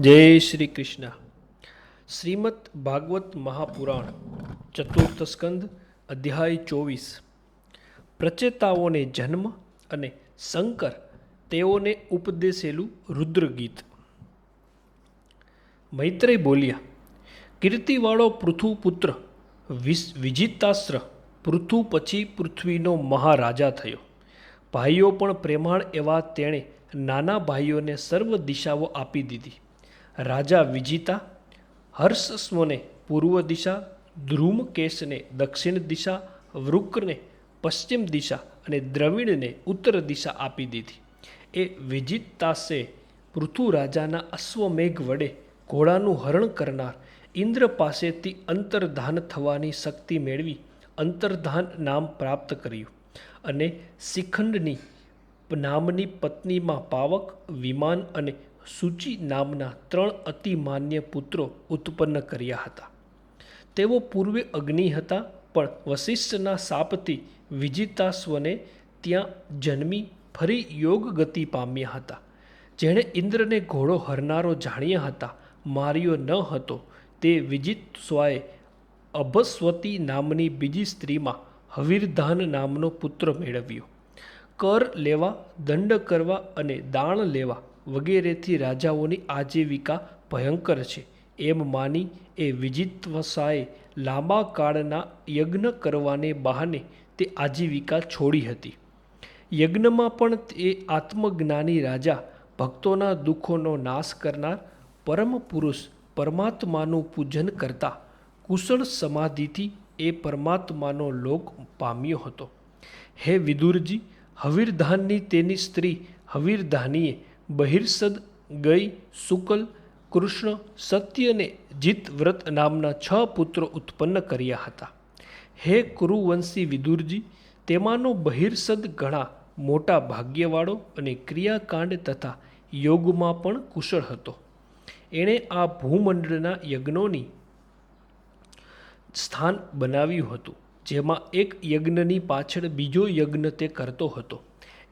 જય શ્રી કૃષ્ણ. શ્રીમદ ભાગવત મહાપુરાણ, ચતુર્થ સ્કંદ, અધ્યાય ચોવીસ. પ્રચેતાઓને જન્મ અને શંકર તેઓને ઉપદેશેલું રુદ્રગીત. મૈત્રેય બોલ્યા, કીર્તિવાળો પૃથુપુત્ર વિજિતાસ્ત્ર, પૃથુ પછી પૃથ્વીનો મહારાજા થયો. ભાઈઓ પણ પ્રેમાળ એવા તેણે નાના ભાઈઓને સર્વ દિશાઓ આપી દીધી. રાજા વિજિતા હર્ષસ્વને પૂર્વ દિશા ધ્રુમકેશને દક્ષિણ દિશા વૃક્કને પશ્ચિમ દિશા અને દ્રવિડને ઉત્તર દિશા આપી દીધી. એ વિજિતાસે પૃથુરાજાના અશ્વમેઘ વડે ઘોડાનું હરણ કરનાર ઇન્દ્ર પાસેથી અંતર્ધાન થવાની શક્તિ મેળવી અંતર્ધાન નામ પ્રાપ્ત કર્યું અને શિખંડની નામની પત્નીમાં પાવક, વિમાન અને સૂચિ નામના ત્રણ અતિ માન્ય પુત્રો ઉત્પન્ન કર્યા હતા. તેઓ પૂર્વે અગ્નિ હતા, પણ વશિષ્ઠના શાપથી વિજિતાશ્વને ત્યાં જન્મી ફરી યોગ ગતિ પામ્યા હતા. જેણે ઇન્દ્રને ઘોડો હરનારો જાણ્યા હતા, માર્યો ન હતો. તે વિજિત સ્વાએ અભસ્વતી નામની બીજી સ્ત્રીમાં હવીરધાન નામનો પુત્ર મેળવ્યો. કર લેવા, દંડ કરવા અને દાણ લેવા વગેરેથી રાજાઓની આજીવિકા ભયંકર છે. એમ માની એ વિજિત્વસાએ લાંબા કાળના યજ્ઞ કરવાને બહાને તે આજીવિકા છોડી હતી. યજ્ઞમાં પણ તે આત્મજ્ઞાની રાજા ભક્તોના દુઃખોનો નાશ કરનાર પરમ પુરુષ પરમાત્માનું પૂજન કરતા કુશળ સમાધિથી એ પરમાત્માનો લોક પામ્યો હતો. હે વિદુરજી, હવીરધાનની તેની સ્ત્રી હવીરધાનીએ બહિર્સદ, ગઈ, શુકલ, કૃષ્ણ સત્યને જીતવ્રત નામના છ પુત્રો ઉત્પન્ન કર્યા હતા. હે કુરુવંશી વિદુરજી, તેમાંનો બહિર્સદ ઘણા મોટા ભાગ્યવાળો અને ક્રિયાકાંડ તથા યોગમાં પણ કુશળ હતો. એણે આ ભૂમંડળના યજ્ઞોની સ્થાન બનાવ્યું હતું, જેમાં એક યજ્ઞની પાછળ બીજો યજ્ઞ તે કરતો હતો.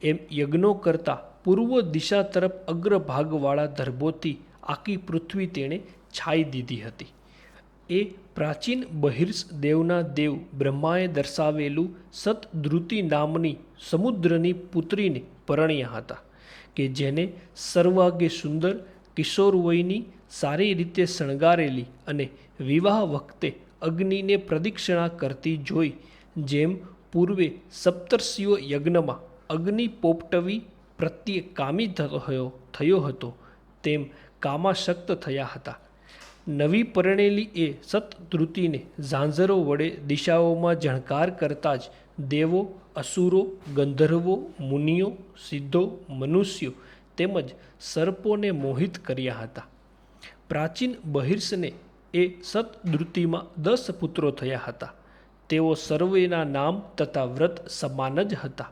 એમ યજ્ઞો કરતા પૂર્વ દિશા તરફ અગ્રભાગવાળા દર્ભોથી આખી પૃથ્વી તેણે છાઈ દીધી હતી. એ પ્રાચીન બહિર્ષ દેવના દેવ બ્રહ્માએ દર્શાવેલું સતદ્રુતિ નામની સમુદ્રની પુત્રીને પરણ્યા હતા કે જેને સર્વાગે સુંદર, કિશોરવયની, સારી રીતે શણગારેલી અને વિવાહ વખતે અગ્નિને પ્રદક્ષિણા કરતી જોઈ, જેમ પૂર્વે સપ્તર્ષિઓ યજ્ઞમાં અગ્નિ પોપટવી પ્રત્યે કામી થયો થયો હતો, તેમ કામાશક્ત થયા હતા. નવી પરણેલી એ સતધૃતિને ઝાંઝરો વડે દિશાઓમાં જણકાર કરતા જ દેવો, અસુરો, ગંધર્વો, મુનિઓ, સિદ્ધો, મનુષ્યો તેમજ સર્પોને મોહિત કર્યા હતા. પ્રાચીન બહિર્ષને એ સતદૃતિમાં દસ પુત્રો થયા હતા. તેઓ સર્વેના નામ તથા વ્રત સમાન જ હતા.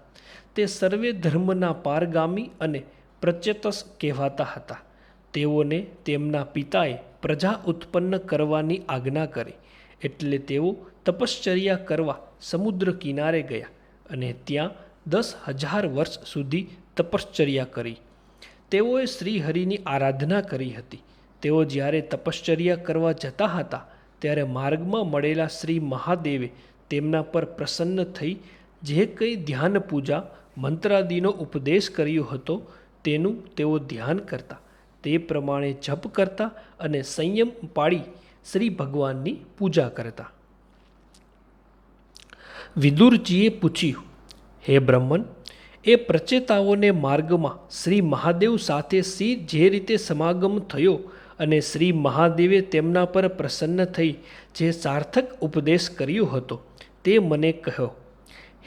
તે સર્વે ધર્મના પારગામી અને પ્રચેતસ કહેવાતા હતા. તેઓને તેમના પિતાએ પ્રજા ઉત્પન્ન કરવાની આજ્ઞા કરી, એટલે તેઓ તપશ્ચર્યા કરવા સમુદ્ર કિનારે ગયા અને ત્યાં દસ હજાર વર્ષ સુધી તપશ્ચર્યા કરી. તેઓએ શ્રીહરિની આરાધના કરી હતી. તેઓ જ્યારે તપશ્ચર્યા કરવા જતા હતા, ત્યારે માર્ગમાં મળેલા શ્રી મહાદેવે તેમના પર પ્રસન્ન થઈ જે કંઈ ધ્યાન પૂજા મંત્રાદિનો ઉપદેશ કર્યો હતો, તેનું તેઓ ધ્યાન કરતા. તે પ્રમાણે જપ કરતા અને સંયમ પાડી શ્રી ભગવાનની પૂજા કરતા. વિદુરજીએ પૂછ્યું, હે બ્રહ્મન, એ પ્રચેતાઓને માર્ગમાં શ્રી મહાદેવ સાથે સી જે રીતે સમાગમ થયો અને શ્રી મહાદેવે તેમના પર પ્રસન્ન થઈ જે સાર્થક ઉપદેશ કર્યો હતો, તે મને કહો.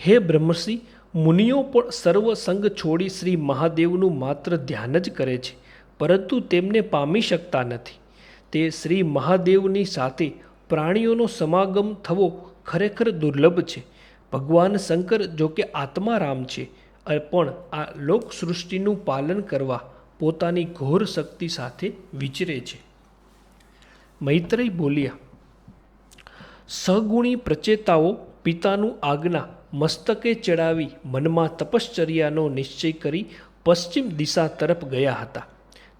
હે બ્રહ્મર્ષિ મુનિઓ પણ સર્વ સંગ છોડી શ્રી મહાદેવનું માત્ર ધ્યાન જ કરે છે, પરંતુ તેમને પામી શકતા નથી. તે શ્રી મહાદેવની સાથે પ્રાણીઓનો સમાગમ થવો ખરેખર દુર્લભ છે. ભગવાન શંકર જો કે આત્મારામ છે પણ આ લોક સૃષ્ટિનું પાલન કરવા પોતાની ઘોર શક્તિ સાથે વિચરે છે. મૈત્રેય બોલ્યા, સગુણી પ્રચેતાઓ પિતાનું આજ્ઞા મસ્તકે ચડાવી મનમાં તપશ્ચર્યાનો નિશ્ચય કરી પશ્ચિમ દિશા તરફ ગયા હતા.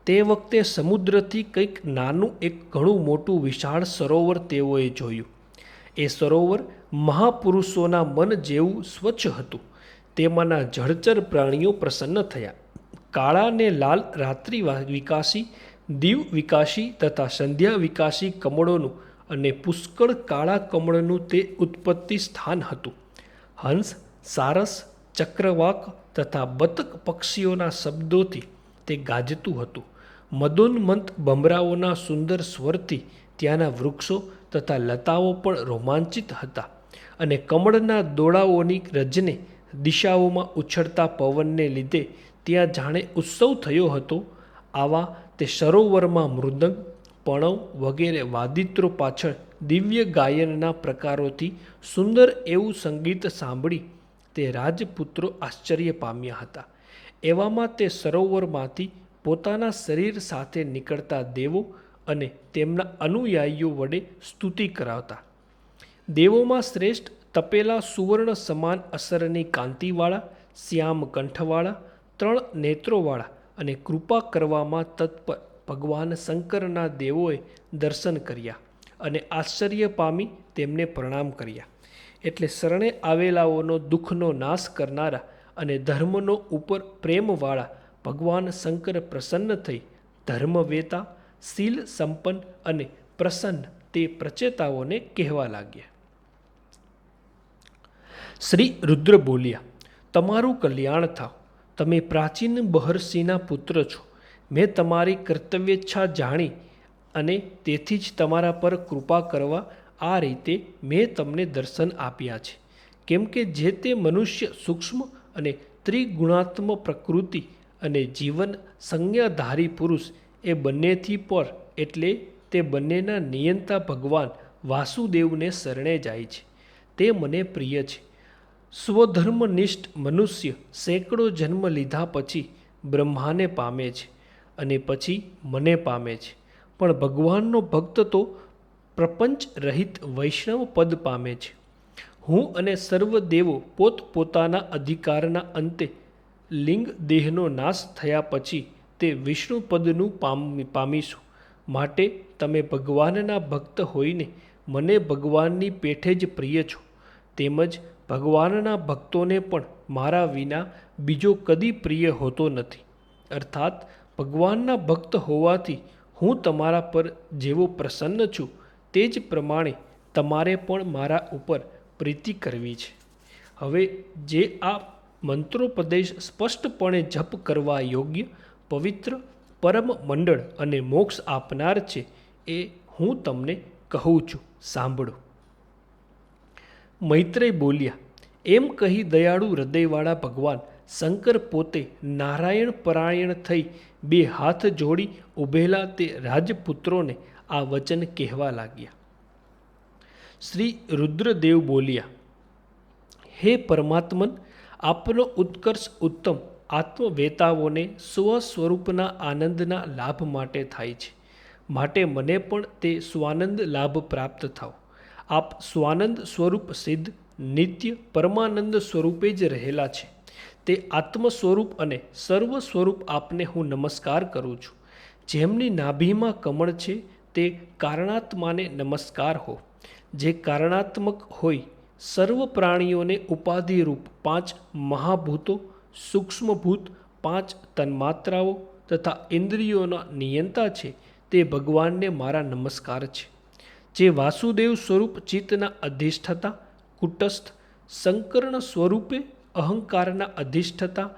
તે વખતે સમુદ્રથી કંઈક નાનું એક ઘણું મોટું વિશાળ સરોવર તેઓએ જોયું. એ સરોવર મહાપુરુષોના મન જેવું સ્વચ્છ હતું. તેમાંના જળચર પ્રાણીઓ પ્રસન્ન થયા. કાળા ને લાલ રાત્રિ વિકાસી, દીવ વિકાસી તથા સંધ્યા વિકાસી કમળોનું અને પુષ્કળ કાળા કમળનું તે ઉત્પત્તિ સ્થાન હતું. હંસ, સારસ, ચક્રવાક તથા બતક પક્ષીઓના શબ્દોથી તે ગાજતું હતું. મદોન્મંત બમરાઓના સુંદર સ્વરથી ત્યાંના વૃક્ષો તથા લતાઓ પણ રોમાંચિત હતા અને કમળના દોડાઓની રજને દિશાઓમાં ઉછળતા પવનને લીધે ત્યાં જાણે ઉત્સવ થયો હતો. આવા તે સરોવરમાં મૃદંગ પણવ વગેરે વાદિત્રો પાછળ દિવ્ય ગાયનના પ્રકારોથી સુંદર એવું સંગીત સાંભળી તે રાજપુત્રો આશ્ચર્ય પામ્યા હતા. એવામાં તે સરોવરમાંથી પોતાના શરીર સાથે નીકળતા દેવો અને તેમના અનુયાયીઓ વડે સ્તુતિ કરાવતા. દેવોમાં શ્રેષ્ઠ તપેલા સુવર્ણ સમાન અસરની કાંતિવાળા, શ્યામ કંઠવાળા, ત્રણ નેત્રોવાળા અને કૃપા કરવામાં તત્પર ભગવાન શંકરના દેવોએ દર્શન કર્યા અને આશ્ચર્ય પામી તેમને પ્રણામ કર્યા. એટલે શરણે આવેલાઓનો દુઃખનો નાશ કરનારા અને ધર્મનો ઉપર પ્રેમવાળા ભગવાન શંકર પ્રસન્ન થઈ ધર્મવેતા, શીલ સંપન્ન અને પ્રસન્ન તે પ્રચેતાઓને કહેવા લાગ્યા. શ્રી રુદ્ર બોલ્યા, તમારું કલ્યાણ થાવ. તમે પ્રાચીન બહર્ષિના પુત્ર છો. મેં તમારી કર્તવ્યેચ્છા જાણી અને તેથી જ તમારા પર કૃપા કરવા આ રીતે મેં તમને દર્શન આપ્યા છે. કેમ કે જે તે મનુષ્ય સૂક્ષ્મ અને ત્રિગુણાત્મક પ્રકૃતિ અને જીવન સંજ્ઞાધારી પુરુષ એ બંનેથી પર એટલે તે બંનેના નિયંતા ભગવાન વાસુદેવને શરણે જાય છે. તે મને પ્રિય છે. સ્વધર્મનિષ્ઠ મનુષ્ય સેંકડો જન્મ લીધા પછી બ્રહ્માને પામે છે. અને પછી મને પામે છે. પણ ભગવાનનો ભક્ત તો પ્રપંચ રહિત વૈષ્ણવ પદ પામે છે. હું અને સર્વ દેવો પોતપોતાના અધિકારના અંતે લિંગ દેહનો નાશ થયા પછી તે વિષ્ણુ પદનું પામી, પામીશું. માટે તમે ભગવાનના ભક્ત હોઈને મને ભગવાનની પેઠે જ પ્રિય છો. તેમજ ભગવાનના ભક્તોને પણ મારા વિના બીજો કદી પ્રિય હોતો નથી. અર્થાત ભગવાનના ભક્ત હોવાથી હું તમારા પર જેવો પ્રસન્ન છું, તે જ પ્રમાણે તમારે પણ મારા ઉપર પ્રીતિ કરવી છે. હવે જે આ મંત્રોપદેશ સ્પષ્ટપણે જપ કરવા યોગ્ય, પવિત્ર, પરમ મંડળ અને મોક્ષ આપનાર છે, એ હું તમને કહું છું. સાંભળો. મૈત્રેય બોલ્યા, એમ કહી દયાળુ હૃદયવાળા ભગવાન, શંકર પોતે નારાયણ પરાયણ થઈ બે હાથ જોડી ઊભેલા તે રાજપુત્રોને આ વચન કહેવા લાગ્યા. શ્રી રુદ્રદેવ બોલ્યા, હે પરમાત્મન, આપનો ઉત્કર્ષ ઉત્તમ આત્મવેતાઓને સ્વ સ્વરૂપના આનંદના લાભ માટે થાય છે. માટે મને પણ તે સ્વાનંદ લાભ પ્રાપ્ત થાવ. આપ સ્વાનંદ સ્વરૂપ સિદ્ધ, નિત્ય પરમાનંદ સ્વરૂપે જ રહેલા છે. તે આત્મ સ્વરૂપ અને સર્વ સ્વરૂપ આપને હું નમસ્કાર કરું છું. જેમની નાભીમાં કમળ છે, તે કારણાત્માને નમસ્કાર હો. જે કારણાત્મક હોય, સર્વ પ્રાણીઓને ઉપાધિરૂપ પાંચ મહાભૂતો, સૂક્ષ્મભૂત પાંચ તન્માત્રાઓ તથા ઇન્દ્રિયોના નિયંતા છે, તે ભગવાનને મારા નમસ્કાર છે. જે વાસુદેવ સ્વરૂપ ચિત્તના અધિષ્ઠતા, કુટસ્થ, સંકર્ણ સ્વરૂપે અહંકારના અધિષ્ઠતા,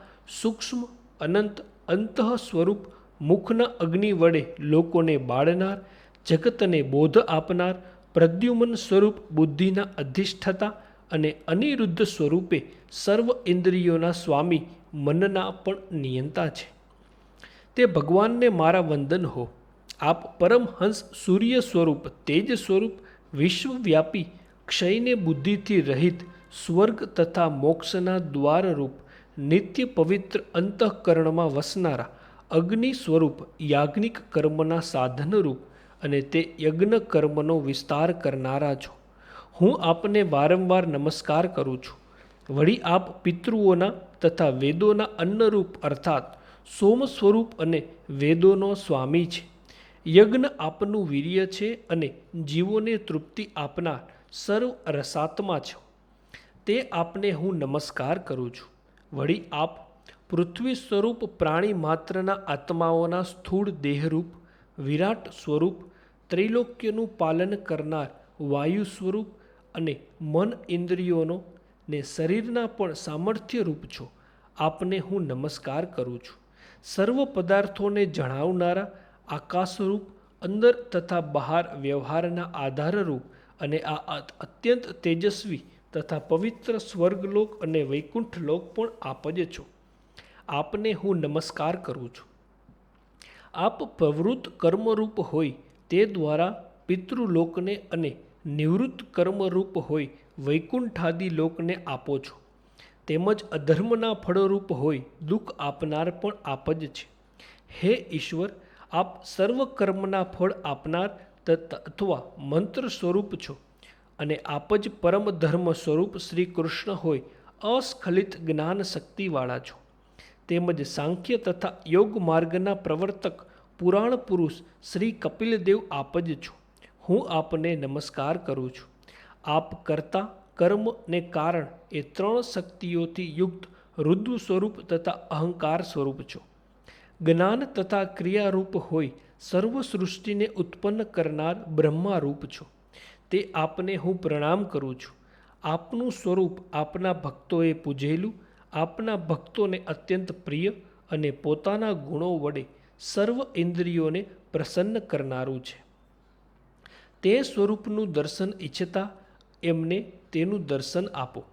સૂક્ષ્મ, અનંત અંતઃ સ્વરૂપ મુખના અગ્નિ વડે લોકોને બાળનાર, જગતને બોધ આપનાર, પ્રદ્યુમન સ્વરૂપ બુદ્ધિના અધિષ્ઠતા અને અનિરુદ્ધ સ્વરૂપે સર્વ ઇન્દ્રિયોના સ્વામી મનના પણ નિયંતા છે. તે ભગવાનને મારા વંદન હો. આપ પરમહંસ સૂર્ય સ્વરૂપ, તેજ સ્વરૂપ, વિશ્વવ્યાપી, ક્ષયને બુદ્ધિથી રહિત સ્વર્ગ તથા મોક્ષના દ્વારરૂપ નિત્ય પવિત્ર અંતઃકરણમાં વસનારા અગ્નિ સ્વરૂપ યાજ્ઞિક કર્મના સાધનરૂપ અને તે યજ્ઞ કર્મનો વિસ્તાર કરનારા છો. હું આપને વારંવાર નમસ્કાર કરું છું. વળી આપ પિતૃઓના તથા વેદોના અન્નરૂપ અર્થાત સોમ સ્વરૂપ અને વેદોનો સ્વામી છે. યજ્ઞ આપનું વીર્ય છે અને જીવોને તૃપ્તિ આપનાર સર્વ રસાત્મા છો. તે આપને હું નમસ્કાર કરું છું. વળી આપ પૃથ્વી સ્વરૂપ પ્રાણી માત્રના આત્માઓના સ્થૂળ દેહરૂપ, વિરાટ સ્વરૂપ, ત્રિલોક્યનું પાલન કરનાર વાયુ સ્વરૂપ અને મન ઇન્દ્રિયોનો ને શરીરના પણ સામર્થ્ય રૂપ છો, આપને હું નમસ્કાર કરું છું. સર્વ પદાર્થોને જણાવનારા આકાશરૂપ, અંદર તથા બહાર વ્યવહારના આધારરૂપ અને આ અત્યંત તેજસ્વી તથા પવિત્ર સ્વર્ગલોક અને વૈકુંઠ લોક પણ આપ જ છો. આપને હું નમસ્કાર કરું છું. આપ પ્રવૃત્ત કર્મરૂપ હોય તે દ્વારા પિતૃલોકને અને નિવૃત્ત કર્મરૂપ હોય વૈકુંઠાદિ લોકને આપો છો. તેમજ અધર્મના ફળરૂપ હોય દુઃખ આપનાર પણ આપ જ છે. હે ઈશ્વર, આપ સર્વ કર્મના ફળ આપનાર અથવા મંત્ર સ્વરૂપ છો. અને આપ જ પરમ ધર્મ સ્વરૂપ શ્રી કૃષ્ણ હોય, અસ્ખલિત જ્ઞાન શક્તિવાળા છો. તેમજ સાંખ્ય તથા યોગ માર્ગના પ્રવર્તક, પુરાણ પુરુષ શ્રી કપિલદેવ આપ જ છો. હું આપને નમસ્કાર કરું છું. આપ કરતા, કર્મ ને કારણ એ ત્રણ શક્તિઓથી યુક્ત રુદ્ર સ્વરૂપ તથા અહંકાર સ્વરૂપ છો. જ્ઞાન તથા ક્રિયારૂપ હોય સર્વ સૃષ્ટિને ઉત્પન્ન કરનાર બ્રહ્મારૂપ છો. તે આપને હું પ્રણામ કરું છું. આપનું સ્વરૂપ આપના ભક્તોએ પૂજેલું, આપના ભક્તોને અત્યંત પ્રિય અને પોતાના ગુણો વડે સર્વ ઇન્દ્રિયોને પ્રસન્ન કરનારું છે. તે સ્વરૂપનું દર્શન ઈચ્છતા એમને તેનું દર્શન આપો.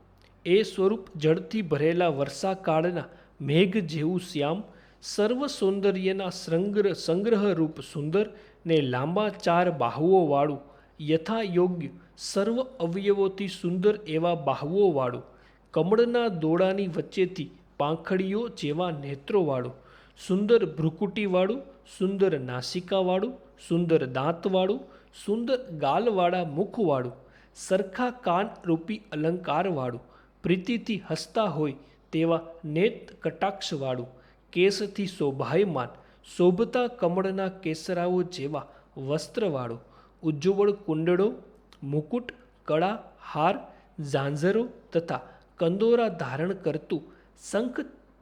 એ સ્વરૂપ જળથી ભરેલા વર્ષાકાળના મેઘ જેવું શ્યામ, સર્વ સૌંદર્યના સંગ્રહ સંગ્રહરૂપ સુંદર ને લાંબા ચાર બાહુઓવાળું યથા યોગ્ય સર્વ અવયવોથી સુંદર એવા બાહુઓવાળું, કમળના દોડાની વચ્ચેથી પાંખડીઓ જેવા નેત્રોવાળું, સુંદર ભ્રુકુટીવાળું, સુંદર નાસિકાવાળું, સુંદર દાંતવાળું, સુંદર ગાલવાળા મુખવાળું, સરખા કાન રૂપી અલંકારવાળું, પ્રીતિથી હસતા હોય તેવા નેત કટાક્ષવાળું, કેસથી શોભાયમાન, શોભતા કમળના કેસરાઓ જેવા વસ્ત્રવાળું ઉજ્જવળ કુંડળો, મુકુટ, કળા, હાર, ઝાંઝરો તથા કંદોરા ધારણ કરતું શંખ,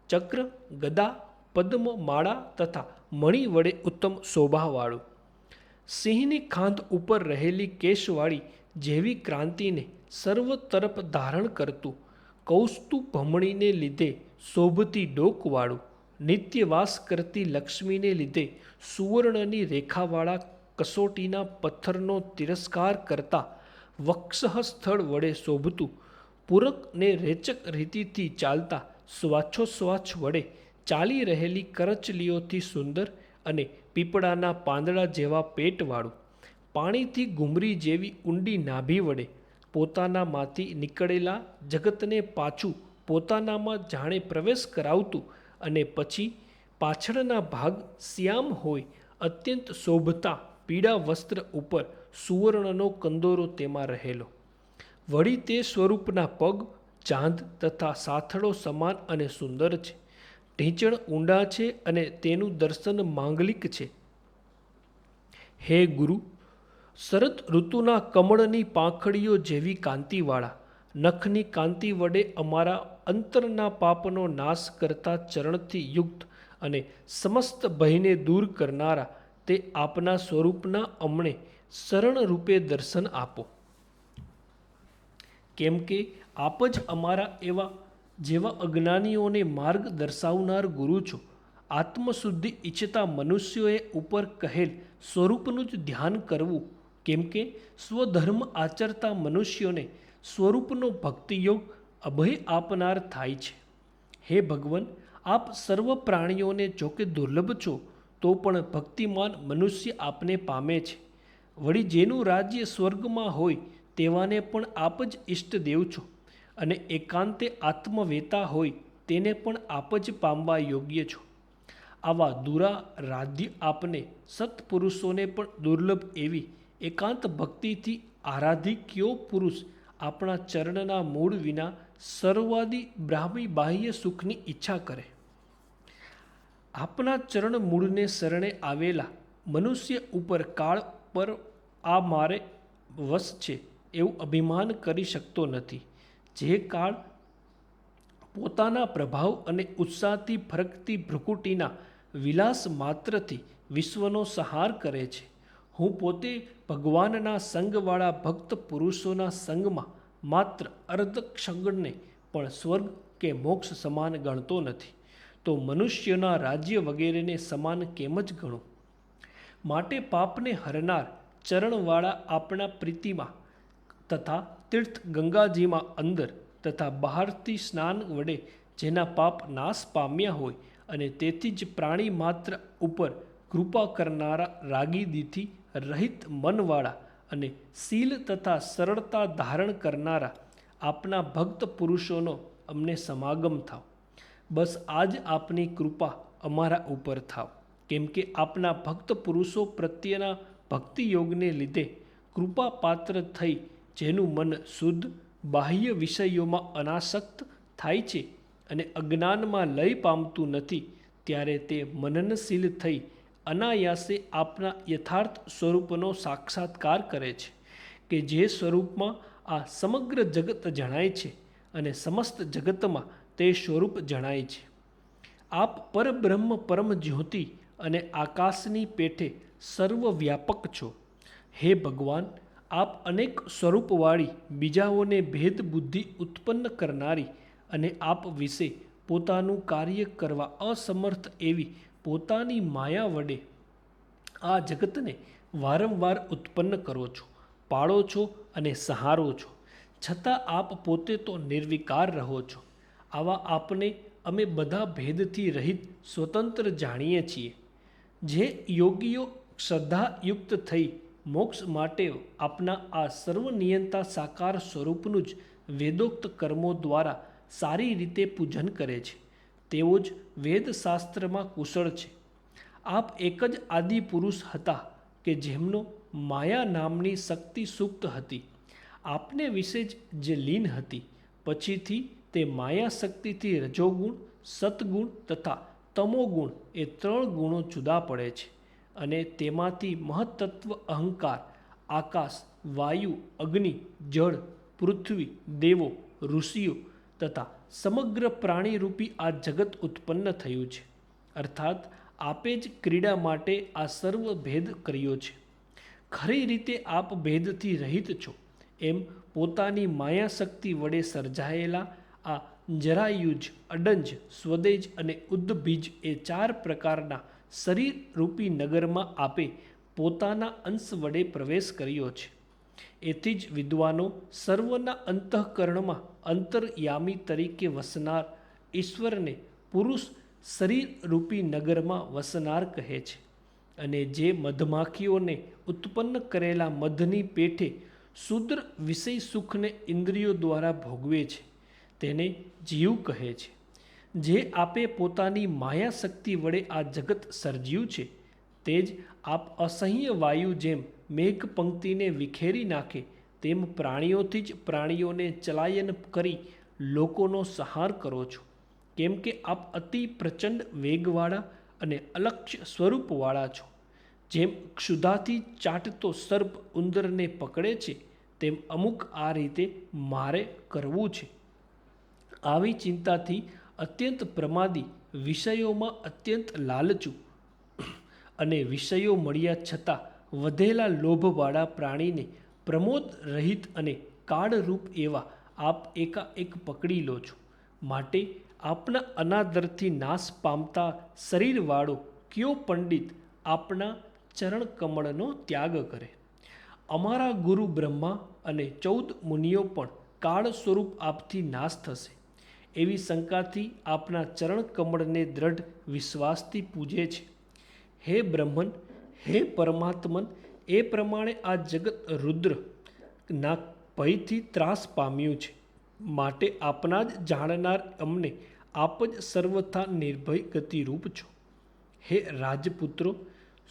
ચક્ર, ગદા, પદ્મ માળા તથા મણી વડે ઉત્તમ શોભાવાળું. સિંહની ખાંધ ઉપર રહેલી કેશવાળી જેવી ક્રાંતિને સર્વ તરફ ધારણ કરતું કૌસ્તુ ભમણીને લીધે શોભતી ડોકવાળું, નિત્યવાસ કરતી લક્ષ્મીને લીધે સુવર્ણની રેખાવાળા કસોટીના પથ્થરનો તિરસ્કાર કરતા વક્ષહ સ્થળ વડે શોભતું પૂરકને રેચક રીતિથી ચાલતા સ્વાછોસ્વાછ વડે ચાલી રહેલી કરચલીઓથી સુંદર અને પીપળાના પાંદડા જેવા પેટવાળું, પાણીથી ગુમરી જેવી ઊંડી નાભી વડે પોતાનામાંથી નીકળેલા જગતને પાછું પોતાનામાં જાણે પ્રવેશ કરાવતું અને પછી પાછળના ભાગ શ્યામ હોય, અત્યંત શોભતા પીળા વસ્ત્ર ઉપર સુવર્ણનો કંદોરો તેમાં રહેલો. વળી તે સ્વરૂપના પગ, ચાંદ તથા સાથળો સમાન અને સુંદર છે. ઢીંચણ ઊંડા છે અને તેનું દર્શન માંગલિક છે. હે ગુરુ, શરત ઋતુના કમળની પાંખડીઓ જેવી કાંતિવાળા, નખની કાંતિ વડે અમારા અંતરના પાપનો નાશ કરતા ચરણથી યુક્ત અને સમસ્ત ભયને દૂર કરનારા તે આપના સ્વરૂપના અમને શરણ રૂપે દર્શન આપો. કેમ કે આપ જ અમારા એવા જેવા અજ્ઞાનીઓને માર્ગ દર્શાવનાર ગુરુ છો. આત્મશુદ્ધિ ઈચ્છતા મનુષ્યોએ ઉપર કહેલ સ્વરૂપનું જ ધ્યાન કરવું. કેમ કે સ્વધર્મ આચરતા મનુષ્યોને સ્વરૂપનો ભક્તિયોગ અભય આપનાર થાય છે. હે ભગવાન, આપ સર્વ પ્રાણીઓને જોકે દુર્લભ છો તો પણ ભક્તિમાન મનુષ્ય આપને પામે છે. વળી જેનું રાજ્ય સ્વર્ગમાં હોય તેવાને પણ આપ જ ઈષ્ટદેવ છો અને એકાંતે આત્મવેતા હોય તેને પણ આપ જ પામવા યોગ્ય છો. આવા દુરા રાધ્ય આપને સત્પુરુષોને પણ દુર્લભ એવી એકાંત ભક્તિથી આરાધી કયો પુરુષ આપણા ચરણના મૂળ વિના સર્વાદી બ્રાહ્મી બાહ્ય સુખની ઈચ્છા કરે? આપના ચરણ મૂળને શરણે આવેલા મનુષ્ય ઉપર કાળ પર આ મારે વશ છે એવું અભિમાન કરી શકતો નથી. જે કાળ પોતાના પ્રભાવ અને ઉત્સાહથી ફરકતી ભ્રુકુટીના વિલાસ માત્રથી વિશ્વનો સહાર કરે છે. હું પોતે ભગવાનના સંગવાળા ભક્ત પુરુષોના સંગમાં માત્ર અર્ધ ક્ષણને પણ સ્વર્ગ કે મોક્ષ સમાન ગણતો નથી. તો મનુષ્યના રાજ્ય વગેરેને સમાન કેમ જ ગણો? માટે પાપને હરનાર ચરણવાળા આપણા પ્રીતિમાં તથા તીર્થ ગંગાજીમાં અંદર તથા બહારથી સ્નાન વડે જેના પાપ નાશ પામ્યા હોય અને તેથી જ પ્રાણી માત્ર ઉપર કૃપા કરનારા રાગીદીથી રહિત મનવાળા અને શીલ તથા સરળતા ધારણ કરનારા આપના ભક્ત પુરુષોનો અમને સમાગમ થાવ. બસ આજ આપની કૃપા અમારા ઉપર થાવ. કેમ કે આપના ભક્ત પુરુષો પ્રત્યેના ભક્તિ યોગને લીધે કૃપા પાત્ર થઈ જેનું મન શુદ્ધ બાહ્ય વિષયોમાં અનાસક્ત થાય છે અને અજ્ઞાનમાં લય પામતું નથી, ત્યારે તે મનનશીલ થઈ અનાયાસે આપના યથાર્થ સ્વરૂપનો સાક્ષાત્કાર કરે છે, કે જે સ્વરૂપમાં આ સમગ્ર જગત જણાય છે અને સમસ્ત જગતમાં તે સ્વરૂપ જણાય છે. આપ પરબ્રહ્મ પરમ જ્યોતિ અને આકાશની પેઠે સર્વવ્યાપક છો. હે ભગવાન, આપ અનેક સ્વરૂપવાળી, બીજાઓને ભેદ બુદ્ધિ ઉત્પન્ન કરનારી અને આપ વિશે પોતાનું કાર્ય કરવા અસમર્થ એવી પોતાની માયા વડે આ જગતને વારંવાર ઉત્પન્ન કરો છો, પાળો છો અને સહારો છો. છતાં આપ પોતે તો નિર્વિકાર રહો છો. આવા આપને અમે બધા ભેદથી રહિત સ્વતંત્ર જાણીએ છીએ. જે યોગીઓ શ્રદ્ધાયુક્ત થઈ મોક્ષ માટે આપના આ સર્વનિયંતા સાકાર સ્વરૂપનું જ વેદોક્ત કર્મો દ્વારા સારી રીતે પૂજન કરે છે. તેઓ જ વેદશાસ્ત્રમાં કુશળ છે. આપ એક જ આદિ પુરુષ હતા કે જેમનો માયા નામની શક્તિ સુપ્ત હતી. આપને વિશે જ જે લીન હતી, પછીથી તે માયા શક્તિથી રજોગુણ સતગુણ તથા તમોગુણ એ ત્રણ ગુણો જુદા પડે છે અને તેમાંથી મહત્તત્વ અહંકાર, આકાશ, વાયુ, અગ્નિ, જળ, પૃથ્વી, દેવો, ઋષિઓ તથા સમગ્ર પ્રાણીરૂપી આ જગત ઉત્પન્ન થયું છે. અર્થાત, આપે જ ક્રીડા માટે આ સર્વ ભેદ કર્યો છે. ખરી રીતે આપ ભેદથી રહિત છો, એમ પોતાની માયાશક્તિ વડે સર્જાયેલા આ જરાયુજ, અડંજ, સ્વદેજ અને ઉદ્ભીજ એ ચાર પ્રકારના શરીર રૂપી નગરમાં આપે પોતાના અંશ વડે પ્રવેશ કર્યો છે. એથી જ વિદ્વાનો સર્વના અંતઃકરણમાં અંતરયામી તરીકે વસનાર, ઈશ્વરને પુરુષ શરીર રૂપી નગરમાં વસનાર કહે છે. અને જે મધમાખીઓને ઉત્પન્ન કરેલા મધની પેઠે શુદ્ર વિષય સુખને ઇન્દ્રિયો દ્વારા ભોગવે છે. તેને જીવ કહે છે. જે આપે પોતાની માયા શક્તિ વડે આ જગત સર્જ્યું છે, તે જ આપ અસહ્ય વાયુ જેમ મેઘ પંક્તિને વિખેરી નાખે, તેમ પ્રાણીઓથી જ પ્રાણીઓને ચલાયન કરી લોકોનો સહાર કરો છો. કેમ કે આપ અતિ પ્રચંડ વેગવાળા અને અલક્ષ્ય સ્વરૂપવાળા છો. જેમ ક્ષુધાથી ચાટતો સર્પ ઉંદરને પકડે છે, તેમ અમુક આ રીતે મારે કરવું છે. આવી ચિંતાથી અત્યંત પ્રમાદી વિષયોમાં અત્યંત લાલચું. અને વિષયો મળ્યા છતાં વધેલા લોભવાળા પ્રાણીને પ્રમોદ રહિત અને કાળરૂપ એવા આપ એકાએક પકડી લો છો. માટે આપના અનાદરથી નાશ પામતા શરીરવાળો કયો પંડિત આપના ચરણ કમળનો ત્યાગ કરે? અમારા ગુરુ બ્રહ્મા અને ચૌદ મુનિઓ પણ કાળ સ્વરૂપ આપથી નાશ થશે. એવી શંકાથી આપના ચરણ કમળને દ્રઢ વિશ્વાસથી પૂજે છે. હે બ્રહ્મન, હે પરમાત્મન, એ પ્રમાણે આ જગત રુદ્ર ના ભયથી ત્રાસ પામ્યું છે. માટે આપના જ જાણનાર અમને આપ જ સર્વથા નિર્ભય ગતિરૂપ છો. હે રાજપુત્રો,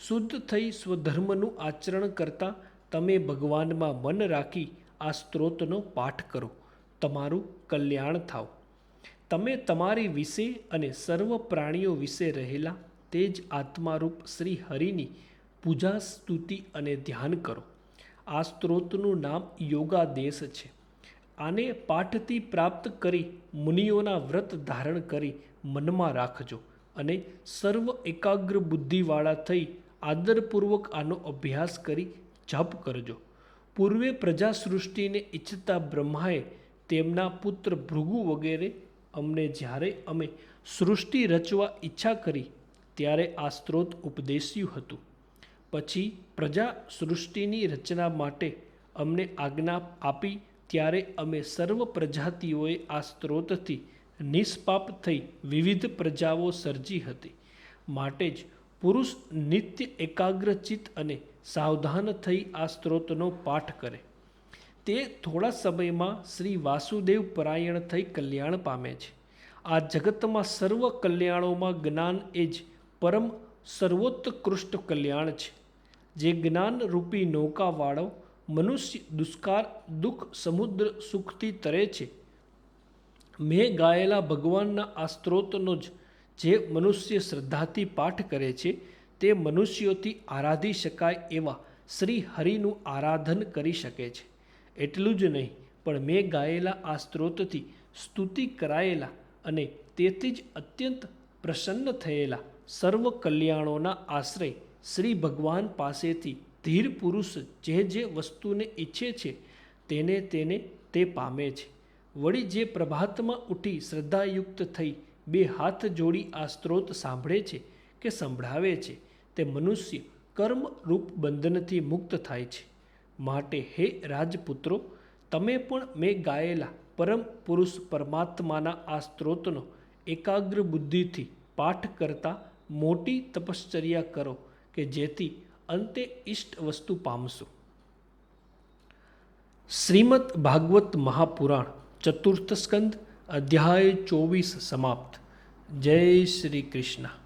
શુદ્ધ થઈ સ્વધર્મનું આચરણ કરતાં તમે ભગવાનમાં મન રાખી આ સ્ત્રોતનો પાઠ કરો. તમારું કલ્યાણ થાવ. તમે તમારી વિશે અને સર્વ પ્રાણીઓ વિશે રહેલા તે જ આત્મારૂપ શ્રી હરિની પૂજા, સ્તુતિ અને ધ્યાન કરો. આ સ્ત્રોતનું નામ યોગાદેશ છે. આને પાઠથી પ્રાપ્ત કરી મુનિઓના વ્રત ધારણ કરી મનમાં રાખજો અને સર્વ એકાગ્ર બુદ્ધિવાળા થઈ આદરપૂર્વક આનો અભ્યાસ કરી જપ કરજો. પૂર્વે પ્રજા સૃષ્ટિને ઈચ્છતા બ્રહ્માએ તેમના પુત્ર ભૃગુ વગેરે અમને જ્યારે અમે સૃષ્ટિ રચવા ઈચ્છા કરી ત્યારે આ સ્ત્રોત ઉપદેશ્યું હતું. પછી પ્રજા સૃષ્ટિની રચના માટે અમને આજ્ઞા આપી ત્યારે અમે સર્વ પ્રજાતિઓએ આ સ્ત્રોતથી નિષ્પાપ થઈ વિવિધ પ્રજાઓ સર્જી હતી. માટે જ પુરુષ નિત્ય એકાગ્રચિત અને સાવધાન થઈ આ સ્ત્રોતનો પાઠ કરે. તે થોડા સમયમાં શ્રી વાસુદેવ પરાયણ થઈ કલ્યાણ પામે છે. આ જગતમાં સર્વ કલ્યાણોમાં જ્ઞાન એ જ પરમ સર્વોત્કૃષ્ટ કલ્યાણ છે. જે જ્ઞાનરૂપી નૌકાવાળો મનુષ્ય દુષ્કાર, દુઃખ, સમુદ્ર સુખથી તરે છે. મેં ગાયેલા ભગવાનના આ સ્ત્રોતનો જ જે મનુષ્ય શ્રદ્ધાથી પાઠ કરે છે, તે મનુષ્યોથી આરાધી શકાય એવા શ્રી હરિનું આરાધન કરી શકે છે. એટલું જ નહીં, પણ મેં ગાયેલા આ સ્ત્રોતથી સ્તુતિ કરાયેલા અને તેથી જ અત્યંત પ્રસન્ન થયેલા સર્વ કલ્યાણોના આશ્રય શ્રી ભગવાન પાસેથી ધીર પુરુષ જે જે વસ્તુને ઈચ્છે છે, તેને તેને તે પામે છે. વળી જે પ્રભાતમાં ઉઠી શ્રદ્ધાયુક્ત થઈ બે હાથ જોડી આ સ્ત્રોત સાંભળે છે કે સંભળાવે છે, તે મનુષ્ય કર્મ રૂપ બંધનથી મુક્ત થાય છે. માટે, હે રાજપુત્રો, તમે પણ મેં ગાયેલા પરમ પુરુષ પરમાત્માના આ સ્ત્રોતનો એકાગ્ર બુદ્ધિથી પાઠ કરતા મોટી તપશ્ચર્યા કરો કે જેથી અંતે ઇષ્ટ વસ્તુ પામશો. શ્રીમદ ભાગવત મહાપુરાણ ચતુર્થ સ્કંદ અધ્યાય ચોવીસ સમાપ્ત. જય શ્રી કૃષ્ણ.